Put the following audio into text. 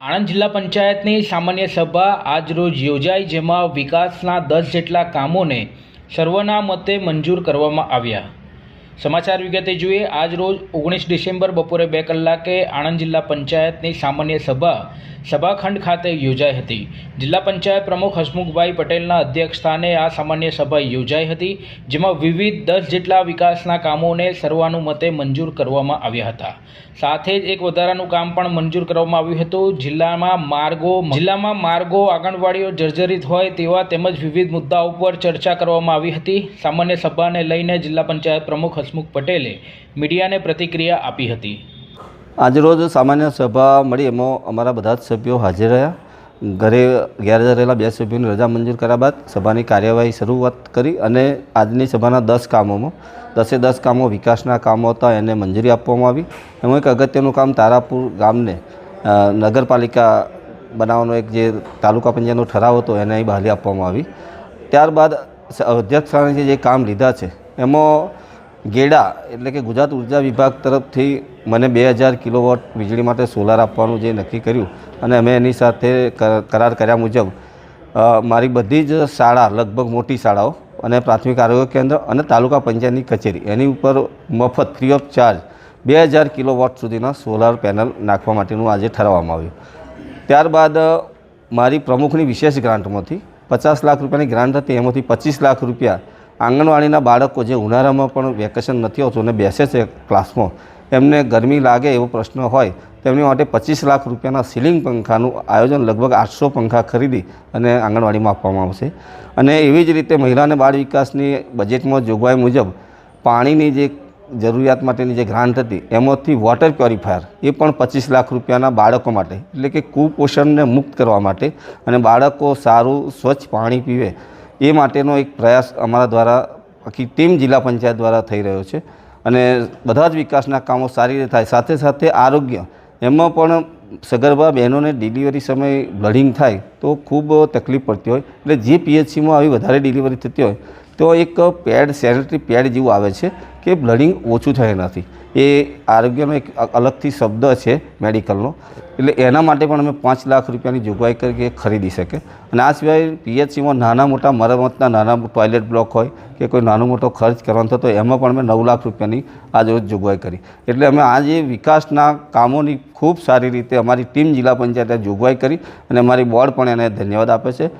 આણંદ જિલ્લા પંચાયતની સામાન્ય સભા આજરોજ યોજાઈ, જેમાં વિકાસના દસ જેટલા કામોને સર્વના મતે મંજૂર કરવામાં આવ્યા. સમાચાર વિગતે જોઈએ, આજ રોજ ઓગણીસ ડિસેમ્બર બપોરે બે કલાકે આણંદ જિલ્લા પંચાયતની સામાન્ય સભા, સભાખંડ ખાતે યોજાઈ હતી. જિલ્લા પંચાયત પ્રમુખ હસમુખભાઈ પટેલના અધ્યક્ષસ્થાને આ સામાન્ય સભા યોજાઈ હતી, જેમાં વિવિધ દસ જેટલા વિકાસના કામોને સર્વાનુમતે મંજૂર કરવામાં આવ્યા હતા. સાથે જ એક વધારાનું કામ પણ મંજૂર કરવામાં આવ્યું હતું. જિલ્લામાં માર્ગો જિલ્લામાં માર્ગો આંગણવાડીઓ જર્જરિત હોય તેવા તેમજ વિવિધ મુદ્દાઓ પર ચર્ચા કરવામાં આવી હતી. સામાન્ય સભાને લઈને જિલ્લા પંચાયત પ્રમુખ હસમુખ પટેલે મીડિયાને પ્રતિક્રિયા આપી હતી. આજરોજ સામાન્ય સભા મળી. એમાં અમારા બધા જ સભ્યો હાજર રહ્યા. ઘરે ગેરહાજર રહેલા બે સભ્યોની રજા મંજૂર કર્યા બાદ સભાની કાર્યવાહી શરૂઆત કરી અને આજની સભાના દસ કામોમાં, દસે દસ કામો વિકાસના કામો હતા, એને મંજૂરી આપવામાં આવી. એમાં એક અગત્યનું કામ તારાપુર ગામને નગરપાલિકા બનાવવાનો એક જે તાલુકા પંચાયતનો ઠરાવ હતો, એને અહીં બહાલી આપવામાં આવી. ત્યારબાદ સ- અધ્યક્ષ સ્થાનેથી જે કામ લીધા છે, એમાં ગેડા એટલે કે ગુજરાત ઊર્જા વિભાગ તરફથી મને બે હજાર કિલોવોટ વીજળી માટે સોલાર આપવાનું જે નક્કી કર્યું અને અમે એની સાથે કર- કરાર કર્યા મુજબ મારી બધી જ શાળા, લગભગ મોટી શાળાઓ અને પ્રાથમિક આરોગ્ય કેન્દ્ર અને તાલુકા પંચાયતની કચેરી, એની ઉપર મફત ફ્રી ઓફ ચાર્જ બે હજાર કિલોવોટ સુધીના સોલાર પેનલ નાખવા માટેનું આજે ઠરાવવામાં આવ્યું. ત્યારબાદ મારી પ્રમુખની વિશેષ ગ્રાન્ટમાંથી પચાસ લાખ રૂપિયાની ગ્રાન્ટ હતી, એમાંથી પચીસ લાખ રૂપિયા આંગણવાડીના બાળકો જે ઉનાળામાં પણ વેકેશન નથી હોતું અને બેસે છે ક્લાસમાં, એમને ગરમી લાગે એવો પ્રશ્ન હોય, તેમની માટે પચીસ લાખ રૂપિયાના સીલિંગ પંખાનું આયોજન લગભગ આઠસો પંખા ખરીદી અને આંગણવાડીમાં આપવામાં આવશે. અને એવી જ રીતે મહિલા અને બાળ વિકાસની બજેટમાં જોગવાઈ મુજબ પાણીની જે જરૂરિયાત માટેની જે ગ્રાન્ટ હતી, એમાંથી વોટર પ્યોરિફાયર, એ પણ પચીસ લાખ રૂપિયાના બાળકો માટે, એટલે કે કુપોષણને મુક્ત કરવા માટે અને બાળકો સારું, સ્વચ્છ પાણી પીવે એ માટેનો એક પ્રયાસ અમારા દ્વારા આખી ટીમ જિલ્લા પંચાયત દ્વારા થઈ રહ્યો છે. અને બધા જ વિકાસના કામો સારી રીતે થાય. સાથે સાથે આરોગ્ય, એમાં પણ સગર્ભા બહેનોને ડિલિવરી સમયે બ્લડિંગ થાય તો ખૂબ તકલીફ પડતી હોય. એટલે જે પીએચસીમાં આવી વધારે ડિલિવરી થતી હોય તો એક પેડ સેનેટરી પેડ જેવું આવે છે કે બ્લડિંગ ઓછું થાય એનાથી. એ આરોગ્યનો એક અલગથી શબ્દ છે મેડિકલનો. એટલે એના માટે પણ અમે પાંચ લાખ રૂપિયાની જોગવાઈ કરી કે ખરીદી શકે. અને આ સિવાય પીએચસીમાં નાના મોટા મરમતના નાના ટોયલેટ બ્લોક હોય કે કોઈ નાનો મોટો ખર્ચ કરવાનો થતો એમાં પણ અમે નવ લાખ રૂપિયાની આજરોજ જોગવાઈ કરી. એટલે અમે આ જે વિકાસના કામોની ખૂબ સારી રીતે અમારી ટીમ જિલ્લા પંચાયતે જોગવાઈ કરી અને અમારી બોર્ડ પણ એને ધન્યવાદ આપે છે.